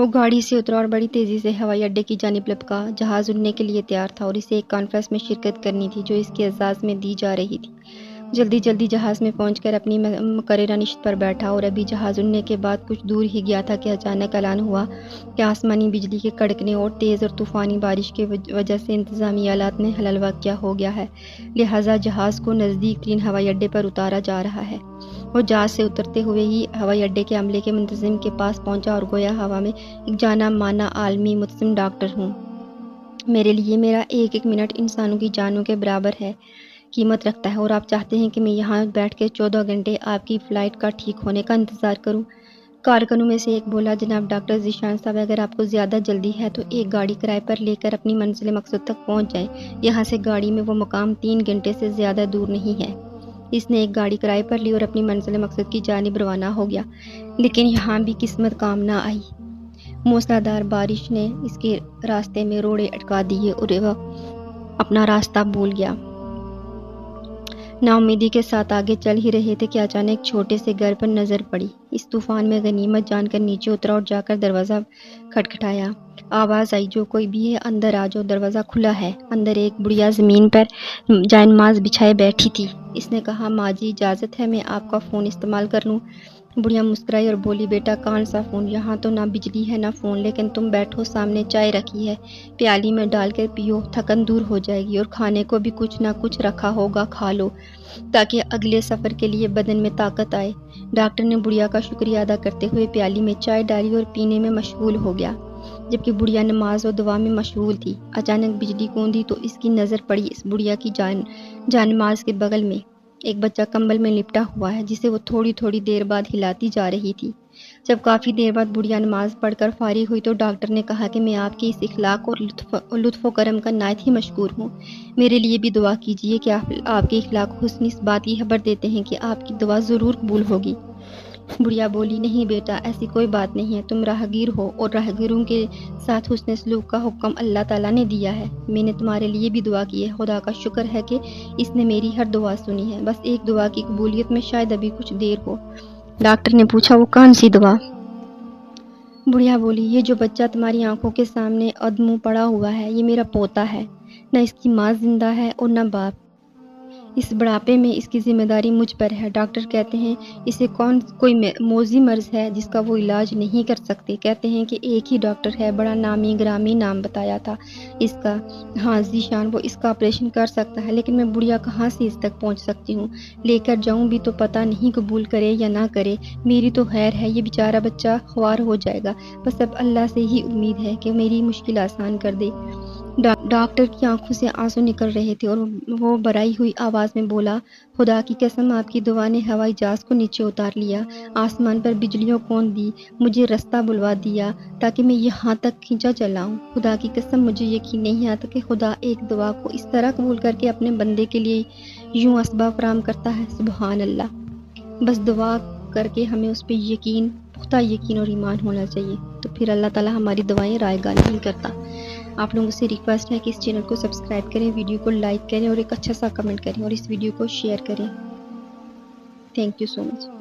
وہ گاڑی سے اترا اور بڑی تیزی سے ہوائی اڈے کی جانب لپکا، جہاز اڑنے کے لیے تیار تھا اور اسے ایک کانفرنس میں شرکت کرنی تھی جو اس کے اعزاز میں دی جا رہی تھی۔ جلدی جلدی جہاز میں پہنچ کر اپنی مقررہ نشست پر بیٹھا اور ابھی جہاز اڑنے کے بعد کچھ دور ہی گیا تھا کہ اچانک اعلان ہوا کہ آسمانی بجلی کے کڑکنے اور تیز اور طوفانی بارش کی وجہ سے انتظامی آلات میں حلل واقع ہو گیا ہے۔ لہٰذا جہاز کو نزدیک ترین ہوائی اڈے پر اتارا جا رہا ہے۔ وہ جہاز سے اترتے ہوئے ہی ہوائی اڈے کے عملے کے منتظم کے پاس پہنچا اور گویا ہوا میں ایک جانا مانا عالمی متسم ڈاکٹر ہوں۔ میرے لیے میرا ایک ایک منٹ انسانوں کی جانوں کے برابر ہے، قیمت رکھتا ہے اور آپ چاہتے ہیں کہ میں یہاں بیٹھ کے چودہ گھنٹے آپ کی فلائٹ کا ٹھیک ہونے کا انتظار کروں۔ کارکنوں میں سے ایک بولا، جناب ڈاکٹر ذیشان صاحب، اگر آپ کو زیادہ جلدی ہے تو ایک گاڑی کرائے پر لے کر اپنی منزل مقصد تک پہنچ جائیں۔ یہاں سے گاڑی میں وہ مقام تین گھنٹے سے زیادہ دور نہیں ہے۔ اس نے ایک گاڑی کرائے پر لی اور اپنی منزل مقصد کی جانب روانہ ہو گیا، لیکن یہاں بھی قسمت کام نہ آئی۔ موسلادھار بارش نے اس کے راستے میں روڑے اٹکا دیے اور وہ اپنا راستہ بھول گیا۔ نا امیدی کے ساتھ آگے چل ہی رہے تھے کہ اچانک چھوٹے سے گھر پر نظر پڑی۔ اس طوفان میں غنیمت جان کر نیچے اترا اور جا کر دروازہ کھٹکھٹایا۔ آواز آئی، جو کوئی بھی ہے، اندر آ جاؤ، دروازہ کھلا ہے۔ اندر ایک بڑھیا زمین پر جائن ماز بچھائے بیٹھی تھی۔ اس نے کہا ماں جی اجازت ہے میں آپ کا فون استعمال کر لوں. بڑھیا مسکرائی اور بولی، بیٹا کون سا فون؟ یہاں تو نہ بجلی ہے نہ فون، لیکن تم بیٹھو، سامنے چائے رکھی ہے، پیالی میں ڈال کر پیو، تھکن دور ہو جائے گی اور کھانے کو بھی کچھ نہ کچھ رکھا ہوگا، کھا لو، تاکہ اگلے سفر کے لیے بدن میں طاقت آئے. ڈاکٹر نے بڑھیا کا شکریہ ادا کرتے ہوئے پیالی میں چائے ڈالی اور پینے میں مشغول ہو گیا۔ جبکہ بڑھیا نماز و دعا میں مشغول تھی۔ اچانک بجلی کوندی تو اس کی نظر پڑی اس بڑھیا کی جان جان نماز کے بغل میں۔ ایک بچہ کمبل میں لپٹا ہوا ہے، جسے وہ تھوڑی تھوڑی دیر بعد ہلاتی جا رہی تھی۔ جب کافی دیر بعد بڑھیا نماز پڑھ کر فارغ ہوئی تو ڈاکٹر نے کہا کہ میں آپ کے اس اخلاق اور لطف لطف و کرم کا نہایت ہی مشکور ہوں۔ میرے لیے بھی دعا کیجیے کہ آپ کے اخلاق حسن اس بات کی خبر دیتے ہیں کہ آپ کی دعا ضرور قبول ہوگی۔ بڑھیا بولی نہیں بیٹا، ایسی کوئی بات نہیں ہے۔ تم راہگیر ہو اور راہگیروں کے ساتھ حسن سلوک کا حکم اللہ تعالیٰ نے دیا ہے۔ میں نے تمہارے لیے بھی دعا کی ہے۔ خدا کا شکر ہے کہ اس نے میری ہر دعا سنی ہے۔ بس ایک دعا کی قبولیت میں شاید ابھی کچھ دیر ہو۔ ڈاکٹر نے پوچھا، وہ کون سی دعا؟ بڑھیا بولی، یہ جو بچہ تمہاری آنکھوں کے سامنے ادمو پڑا ہوا ہے، یہ میرا پوتا ہے۔ نہ اس کی ماں زندہ ہے اور نہ باپ۔ اس بڑھاپے میں اس کی ذمہ داری مجھ پر ہے۔ ڈاکٹر کہتے ہیں، اسے کون کوئی موزی مرض ہے جس کا وہ علاج نہیں کر سکتے۔ کہتے ہیں کہ ایک ہی ڈاکٹر ہے، بڑا نامی گرامی نام بتایا تھا۔ اس کا ہاں ذیشان وہ اس کا آپریشن کر سکتا ہے، لیکن میں بڑھیا کہاں سے اس تک پہنچ سکتی ہوں؟ لے کر جاؤں بھی تو پتہ نہیں قبول کرے یا نہ کرے۔ میری تو خیر ہے، یہ بیچارہ بچہ خوار ہو جائے گا۔ بس اب اللہ سے ہی امید ہے کہ میری مشکل آسان کر دے۔ ڈاکٹر کی آنکھوں سے آنسو نکل رہے تھے اور وہ برائی ہوئی آواز میں بولا، خدا کی قسم، آپ کی دعا نے ہوائی جہاز کو نیچے اتار لیا، آسمان پر بجلیوں کون دی، مجھے رستہ بلوا دیا تاکہ میں یہاں تک کھینچا چلاؤں. خدا کی قسم، مجھے یقین نہیں آتا کہ خدا ایک دعا کو اس طرح قبول کر کے اپنے بندے کے لیے یوں اسباب فراہم کرتا ہے. سبحان اللہ۔ بس دعا کر کے ہمیں اس پہ یقین، پختہ یقین اور ایمان ہونا چاہیے۔ تو پھر اللہ تعالیٰ ہماری دعائیں رائے گاہ نہیں کرتا۔ آپ لوگوں سے ریکویسٹ ہے کہ اس چینل کو سبسکرائب کریں ویڈیو کو لائک کریں اور ایک اچھا سا کمنٹ کریں اور اس ویڈیو کو شیئر کریں. Thank you so much